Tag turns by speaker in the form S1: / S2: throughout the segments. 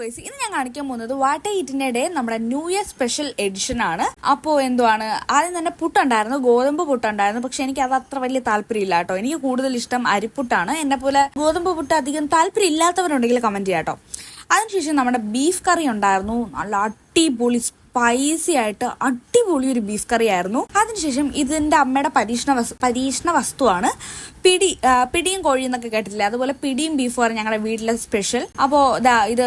S1: Guys ഇന്ന് ഞാൻ കാണിക്കാൻ പോകുന്നത് വാട്ട ഈറ്റിന്റെ ഡേ നമ്മുടെ ന്യൂ ഇയർ സ്പെഷ്യൽ എഡിഷൻ ആണ്. അപ്പോൾ എന്തുവാണ്? ആദ്യം തന്നെ പുട്ടുണ്ടായിരുന്നു ഗോതമ്പ് പുട്ടുണ്ടായിരുന്നു പക്ഷെ എനിക്ക് അത് അത്ര വലിയ താല്പര്യമില്ല കേട്ടോ. എനിക്ക് കൂടുതൽ ഇഷ്ടം അരിപ്പുട്ടാണ്. എന്നെ പോലെ ഗോതമ്പ് പുട്ട് അധികം താല്പര്യം ഇല്ലാത്തവരുണ്ടെങ്കിൽ കമന്റ് ചെയ്യാം കേട്ടോ. അതിനുശേഷം നമ്മുടെ ബീഫ് കറി ഉണ്ടായിരുന്നു. നല്ല അടിപൊളി സ്പൈസി ആയിട്ട് അടിപൊളി ഒരു ബീഫ് കറി ആയിരുന്നു. അതിനുശേഷം ഇതിന്റെ അമ്മയുടെ പരീക്ഷണ വസ്തു പരീക്ഷണ വസ്തുവാണ് പിടി പിടിയും കോഴിയും എന്നൊക്കെ കേട്ടിട്ടില്ല? അതുപോലെ പിടിയും ബീഫും ആണ് ഞങ്ങളുടെ വീട്ടിലെ സ്പെഷ്യൽ അപ്പോ ഇത്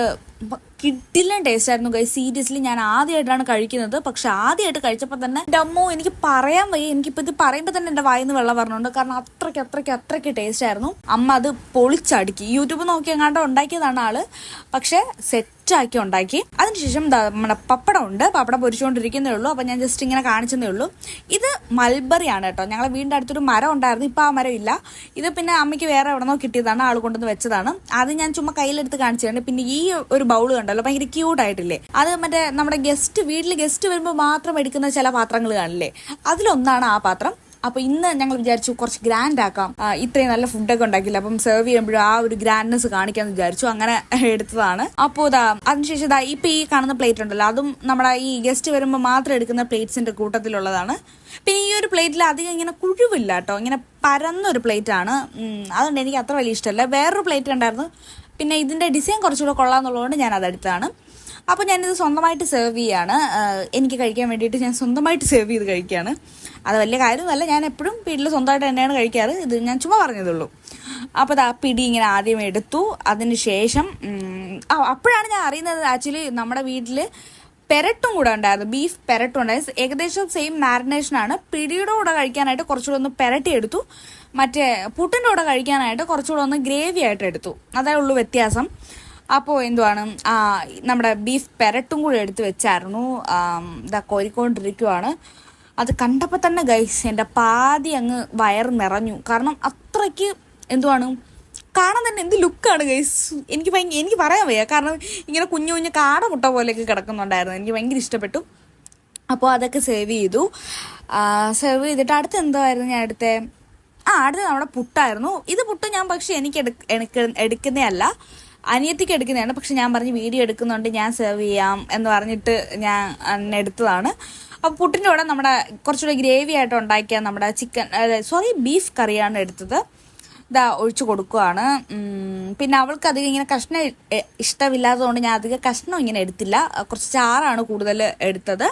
S1: കിട്ടില്ല ടേസ്റ്റ് ആയിരുന്നു ഗൈ സീരിയസ്ലി ഞാൻ ആദ്യമായിട്ടാണ് കഴിക്കുന്നത്. പക്ഷെ ആദ്യമായിട്ട് കഴിച്ചപ്പോൾ തന്നെ അമ്മ എനിക്ക് പറയാൻ വയ്യ. എനിക്കിപ്പോൾ ഇത് പറയുമ്പോൾ തന്നെ എന്റെ വായിന്ന് വെള്ളം പറഞ്ഞുണ്ട് കാരണം അത്രയ്ക്ക് അത്രയ്ക്ക് അത്രയ്ക്ക് ടേസ്റ്റ് ആയിരുന്നു. അമ്മ അത് പൊളിച്ചടുക്കി. യൂട്യൂബ് നോക്കി എങ്ങാണ്ട് ഉണ്ടാക്കിയതാണ് ആൾ. പക്ഷെ സെറ്റാക്കി ഉണ്ടാക്കി. അതിനുശേഷം നമ്മുടെ പപ്പടം ഉണ്ട് പപ്പടം പൊരിച്ചുകൊണ്ടിരിക്കുന്നേ ഉള്ളൂ. അപ്പോൾ ഞാൻ ജസ്റ്റ് ഇങ്ങനെ കാണിച്ചതേ ഉള്ളൂ. ഇത് മൽബറി ആണ് കേട്ടോ. ഞങ്ങളെ വീടിന്റെ അടുത്തൊരു മരം ഉണ്ടായിരുന്നു. ഇപ്പോൾ ആ മരം ഇല്ല. ഇത് പിന്നെ അമ്മയ്ക്ക് വേറെ എവിടെന്നോ കിട്ടിയതാണ്. ആൾ കൊണ്ടുവന്ന് വെച്ചതാണ്. അത് ഞാൻ ചുമ്മാ കയ്യിലെടുത്ത് കാണിച്ചിട്ടുണ്ട് പിന്നെ ഈ ഒരു ബൗൾ കണ്ടല്ലോ. ഭയങ്കര ക്യൂട്ട് ആയിട്ടില്ലേ. അത് മറ്റേ നമ്മുടെ ഗസ്റ്റ് വീട്ടിൽ ഗസ്റ്റ് വരുമ്പോൾ മാത്രം എടുക്കുന്ന ചില പാത്രങ്ങൾ കാണില്ലേ. അതിലൊന്നാണ് ആ പാത്രം. അപ്പൊ ഇന്ന് ഞങ്ങൾ വിചാരിച്ചു കുറച്ച് ഗ്രാൻഡ് ആക്കാം. ഇത്രയും നല്ല ഫുഡൊക്കെ ഉണ്ടാക്കില്ല അപ്പം സെർവ് ചെയ്യുമ്പോഴും ആ ഒരു ഗ്രാൻഡ്നെസ് കാണിക്കാന്ന് വിചാരിച്ചു. അങ്ങനെ എടുത്തതാണ്. അപ്പോൾ ഇതാ അതിനുശേഷം ഇതാ ഇപ്പൊ ഈ കാണുന്ന പ്ലേറ്റ് ഉണ്ടല്ലോ. അതും നമ്മുടെ ഈ ഗസ്റ്റ് വരുമ്പോൾ മാത്രം എടുക്കുന്ന പ്ലേറ്റ്സിന്റെ കൂട്ടത്തിലുള്ളതാണ്. പിന്നെ ഈ ഒരു പ്ലേറ്റിൽ അധികം ഇങ്ങനെ കുഴുവില്ല കേട്ടോ. ഇങ്ങനെ പരന്നൊരു ആണ്. അതുകൊണ്ട് എനിക്ക് അത്ര വലിയ ഇഷ്ടമല്ല. വേറൊരു പ്ലേറ്റ് ഉണ്ടായിരുന്നു പിന്നെ ഇതിന്റെ ഡിസൈൻ കുറച്ചുകൂടെ കൊള്ളാന്നുള്ളതുകൊണ്ട് ഞാൻ അത് അതെടുത്തതാണ് അപ്പോൾ ഞാനിത് സ്വന്തമായിട്ട് സെർവ് ചെയ്യാണ്. എനിക്ക് കഴിക്കാൻ വേണ്ടിയിട്ട് ഞാൻ സ്വന്തമായിട്ട് സെർവ് ചെയ്ത് കഴിക്കുകയാണ്. അത് വലിയ കാര്യമൊന്നുമല്ല. ഞാൻ എപ്പോഴും വീട്ടിൽ സ്വന്തമായിട്ട് തന്നെയാണ് കഴിക്കാറ്. ഇത് ഞാൻ ചുമ്മാ പറഞ്ഞതുള്ളൂ അപ്പോൾ ആ പിടി ഇങ്ങനെ ആദ്യം എടുത്തു. അതിന് ശേഷം അപ്പോഴാണ് ഞാൻ അറിയുന്നത് ആക്ച്വലി നമ്മുടെ വീട്ടിൽ പെരട്ടും കൂടെ ഉണ്ടായിരുന്നു. ബീഫ് പെരട്ടും ഉണ്ടായിരുന്നു. ഏകദേശം സെയിം മാരിനേഷനാണ് പിടിയുടെ കൂടെ കഴിക്കാനായിട്ട് കുറച്ചുകൂടെ ഒന്ന് പെരട്ടി എടുത്തു. മറ്റേ പുട്ടിന്റെ കൂടെ കഴിക്കാനായിട്ട് കുറച്ചുകൂടെ ഒന്ന് ഗ്രേവി ആയിട്ട് എടുത്തു. അതേ ഉള്ളൂ വ്യത്യാസം. അപ്പോൾ എന്തുവാണ്? നമ്മുടെ ബീഫ് പെരട്ടും കൂടി എടുത്ത് വെച്ചായിരുന്നു. ഇതാ കോരിക്കൊണ്ടിരിക്കുവാണ്. അത് കണ്ടപ്പോൾ തന്നെ ഗൈസ് എന്റെ പാതി അങ്ങ് വയർ നിറഞ്ഞു. കാരണം അത്രയ്ക്ക് എന്തുവാണ്? കാണാൻ തന്നെ എന്ത് ലുക്കാണ് ഗൈസ്. എനിക്ക് ഭയങ്കര എനിക്ക് പറയാൻ വയ്യ. കാരണം ഇങ്ങനെ കുഞ്ഞു കുഞ്ഞു കാട മുട്ട പോലെയൊക്കെ കിടക്കുന്നുണ്ടായിരുന്നു. എനിക്ക് ഭയങ്കര ഇഷ്ടപ്പെട്ടു. അപ്പോൾ അതൊക്കെ സേവ് ചെയ്തു. സേവ് ചെയ്തിട്ട് അടുത്ത് എന്തായിരുന്നു ഞാൻ അടുത്ത ആ അടുത്ത് നമ്മുടെ പുട്ടായിരുന്നു. ഇത് പുട്ട് ഞാൻ പക്ഷെ എനിക്ക് എടുക്ക എടുക്ക എടുക്കുന്നേ അല്ല. അനിയത്തിക്ക് എടുക്കുന്നതാണ്. പക്ഷെ ഞാൻ പറഞ്ഞ് വീഡിയോ എടുക്കുന്നുണ്ട് ഞാൻ സെർവ് ചെയ്യാം എന്ന് പറഞ്ഞിട്ട് ഞാൻ എടുത്തതാണ്. അപ്പോൾ പുട്ടിന്റെ കൂടെ നമ്മുടെ കുറച്ചുകൂടെ ഗ്രേവി ആയിട്ട് ഉണ്ടാക്കിയ നമ്മുടെ ചിക്കൻ സോറി ബീഫ് കറിയാണ് എടുത്തത്. ഇതാ ഒഴിച്ചു കൊടുക്കുകയാണ് പിന്നെ അവൾക്ക് അധികം ഇങ്ങനെ കഷ്ണം ഇഷ്ടമില്ലാത്തതുകൊണ്ട് ഞാൻ അധികം കഷ്ണം ഇങ്ങനെ എടുത്തില്ല. കുറച്ച് ചാറാണ് കൂടുതൽ എടുത്തത്.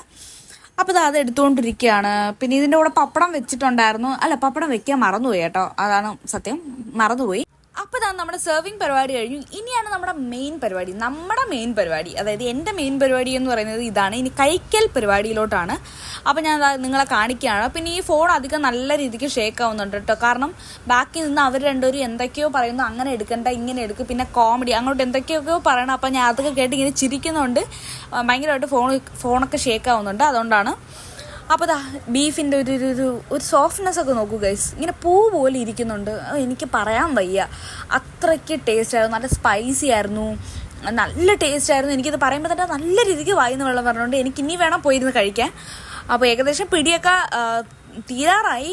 S1: അപ്പോൾ അത് എടുത്തുകൊണ്ടിരിക്കുകയാണ്. പിന്നെ ഇതിന്റെ കൂടെ പപ്പടം വെച്ചിട്ടുണ്ടായിരുന്നു. അല്ല പപ്പടം വെക്കാൻ മറന്നുപോയി കേട്ടോ. അതാണ് സത്യം. മറന്നുപോയി. അപ്പോൾ ഇതാ നമ്മുടെ സെർവിങ് പരിപാടി കഴിഞ്ഞു. ഇനിയാണ് നമ്മുടെ മെയിൻ പരിപാടി. നമ്മുടെ മെയിൻ പരിപാടി. അതായത് എന്റെ മെയിൻ പരിപാടി എന്ന് പറയുന്നത് ഇതാണ്. ഇനി കഴിക്കൽ പരിപാടിയിലോട്ടാണ്. അപ്പോൾ ഞാൻ നിങ്ങളെ കാണിക്കുകയാണ്. പിന്നെ ഈ ഫോൺ അധികം നല്ല രീതിക്ക് ഷേക്ക് ആവുന്നുണ്ട് കേട്ടോ. കാരണം ബാക്കി നിന്ന് അവർ രണ്ടുപേരും എന്തൊക്കെയോ പറയുന്നു. അങ്ങനെ എടുക്കണ്ട ഇങ്ങനെ എടുക്കും. പിന്നെ കോമഡി അങ്ങോട്ട് എന്തൊക്കെയൊക്കെയോ പറയണം. അപ്പോൾ ഞാൻ അതൊക്കെ കേട്ട് ഇങ്ങനെ ചിരിക്കുന്നുണ്ട് ഭയങ്കരമായിട്ട് ഫോൺ ഫോണൊക്കെ ഷേക്ക് ആവുന്നുണ്ട്. അതുകൊണ്ടാണ് അപ്പോൾ ദാ ബീഫിന്റെ ഒരു ഒരു ഒരു സോഫ്റ്റ്നെസ് ഒക്കെ നോക്കൂ ഗൈസ് ഇങ്ങനെ പൂ പോലെ ഇരിക്കുന്നുണ്ട്. എനിക്ക് പറയാൻ വയ്യ. അത്രയ്ക്ക് ടേസ്റ്റ് ആയിരുന്നു. നല്ല സ്പൈസി ആയിരുന്നു. നല്ല ടേസ്റ്റ് ആയിരുന്നു. എനിക്കിത് പറയുമ്പോൾ തന്നെ നല്ല രീതിക്ക് വായിന്ന് വെള്ളം പറഞ്ഞുകൊണ്ട് എനിക്ക് ഇനി വേണം പോയിരുന്ന് കഴിക്കാൻ. അപ്പോൾ ഏകദേശം പിടിയൊക്കെ തീരാറായി.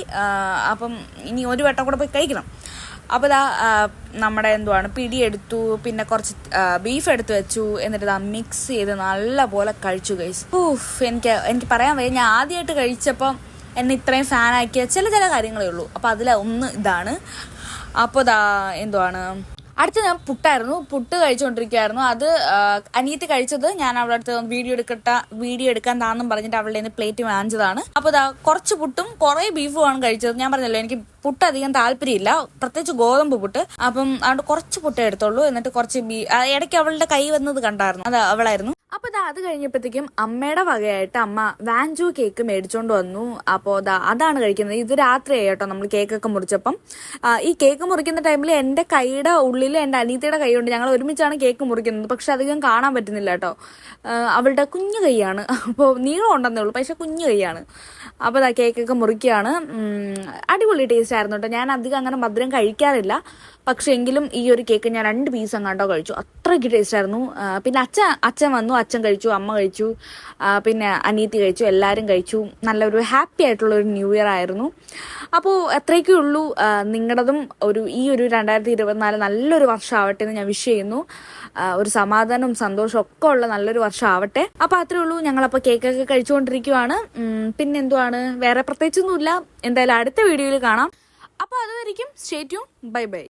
S1: അപ്പം ഇനി ഒരു വട്ടം കൂടെ പോയി കഴിക്കണം. അപ്പോൾ ഇതാ നമ്മുടെ എന്തുവാണ് പിടിയെടുത്തു പിന്നെ കുറച്ച് ബീഫ് എടുത്തു വെച്ചു എന്നിട്ട് ഇതാ മിക്സ് ചെയ്ത് നല്ലപോലെ കഴിച്ചു കഴിച്ചു ഊഫ് എനിക്ക് എനിക്ക് പറയാൻ വയ്യ ഞാൻ ആദ്യമായിട്ട് കഴിച്ചപ്പം എന്നെ ഇത്രയും ഫാനാക്കിയ ചില ചില കാര്യങ്ങളേ ഉള്ളൂ. അപ്പോൾ അതിലൊന്ന് ഇതാണ്. അപ്പോൾ ഇതാ എന്തുവാണ് അടുത്ത് ഞാൻ പുട്ടായിരുന്നു. പുട്ട് കഴിച്ചുകൊണ്ടിരിക്കുകയായിരുന്നു അത് അനിയത്തി കഴിച്ചത് ഞാൻ അവളുടെ അടുത്ത് വീഡിയോ എടുക്കട്ട വീഡിയോ എടുക്കാൻ താന്നും പറഞ്ഞിട്ട് അവളുടെ നിന്ന് പ്ലേറ്റ് വാങ്ങിച്ചതാണ്. അപ്പോൾ ഇതാ കുറച്ച് പുട്ടും കുറേ ബീഫുമാണ് കഴിച്ചത്. ഞാൻ പറഞ്ഞല്ലോ എനിക്ക് പുട്ട് അധികം താല്പര്യമില്ല. പ്രത്യേകിച്ച് ഗോതമ്പ് പുട്ട്. അപ്പം അതുകൊണ്ട് കുറച്ച് പുട്ടേ എടുത്തുള്ളൂ. എന്നിട്ട് കുറച്ച് ബീ ഇടയ്ക്ക് അവളുടെ കൈ വന്നത് കണ്ടായിരുന്നു. അത് അവളായിരുന്നു. അപ്പൊ ദാ അത് കഴിഞ്ഞപ്പോഴത്തേക്കും അമ്മയുടെ വകയായിട്ട് അമ്മ വാൻജു കേക്ക് മേടിച്ചോണ്ട് വന്നു. അപ്പോൾ ദാ അതാണ് കഴിക്കുന്നത്. ഇത് രാത്രിയായി കേട്ടോ നമ്മൾ കേക്കൊക്കെ മുറിച്ചപ്പം. ഈ കേക്ക് മുറിക്കുന്ന ടൈമിൽ എന്റെ കൈയുടെ ഉള്ളിൽ എന്റെ അനീതയുടെ കൈ കൊണ്ട് ഞങ്ങൾ ഒരുമിച്ചാണ് കേക്ക് മുറിക്കുന്നത്. പക്ഷെ അധികം കാണാൻ പറ്റുന്നില്ല കേട്ടോ. അവളുടെ കുഞ്ഞു കൈയാണ്. അപ്പോൾ നീളം ഉണ്ടെന്നേ ഉള്ളൂ. പക്ഷെ കുഞ്ഞു കൈയാണ്. അപ്പോൾ ദാ കേക്കൊക്കെ മുറിക്കുകയാണ്. അടിപൊളി ടേസ്റ്റ് ആയിരുന്നു കേട്ടോ. ഞാൻ അധികം അങ്ങനെ മധുരം കഴിക്കാറില്ല. പക്ഷെ എങ്കിലും ഈ ഒരു കേക്ക് ഞാൻ രണ്ട് പീസ് അങ്ങാണ്ടോ കഴിച്ചു. അത്രയ്ക്ക് ടേസ്റ്റ് ആയിരുന്നു. പിന്നെ അച്ഛൻ അച്ഛൻ വന്നു അച്ഛൻ കഴിച്ചു അമ്മ കഴിച്ചു പിന്നെ അനിയത്തി കഴിച്ചു എല്ലാവരും കഴിച്ചു. നല്ലൊരു ഹാപ്പി ആയിട്ടുള്ള ഒരു ന്യൂ ഇയർ ആയിരുന്നു. അപ്പോൾ അത്രയൊക്കെ ഉള്ളൂ. നിങ്ങളുടെതും ഒരു ഈ ഒരു രണ്ടായിരത്തി ഇരുപത്തിനാല് നല്ലൊരു വർഷം ആവട്ടെ എന്ന് ഞാൻ വിഷ് ചെയ്യുന്നു. ഒരു സമാധാനവും സന്തോഷവും ഒക്കെ ഉള്ള നല്ലൊരു വർഷം ആവട്ടെ അപ്പോൾ അത്രേ ഉള്ളൂ. ഞങ്ങളപ്പോൾ കേക്കൊക്കെ കഴിച്ചുകൊണ്ടിരിക്കുവാണ്. പിന്നെന്തുവാണ് വേറെ പ്രത്യേകിച്ചൊന്നുമില്ല. എന്തായാലും അടുത്ത വീഡിയോയിൽ കാണാം. അപ്പോൾ അതുവരെയും സ്റ്റേ ട്യൂൺ ബൈ ബൈ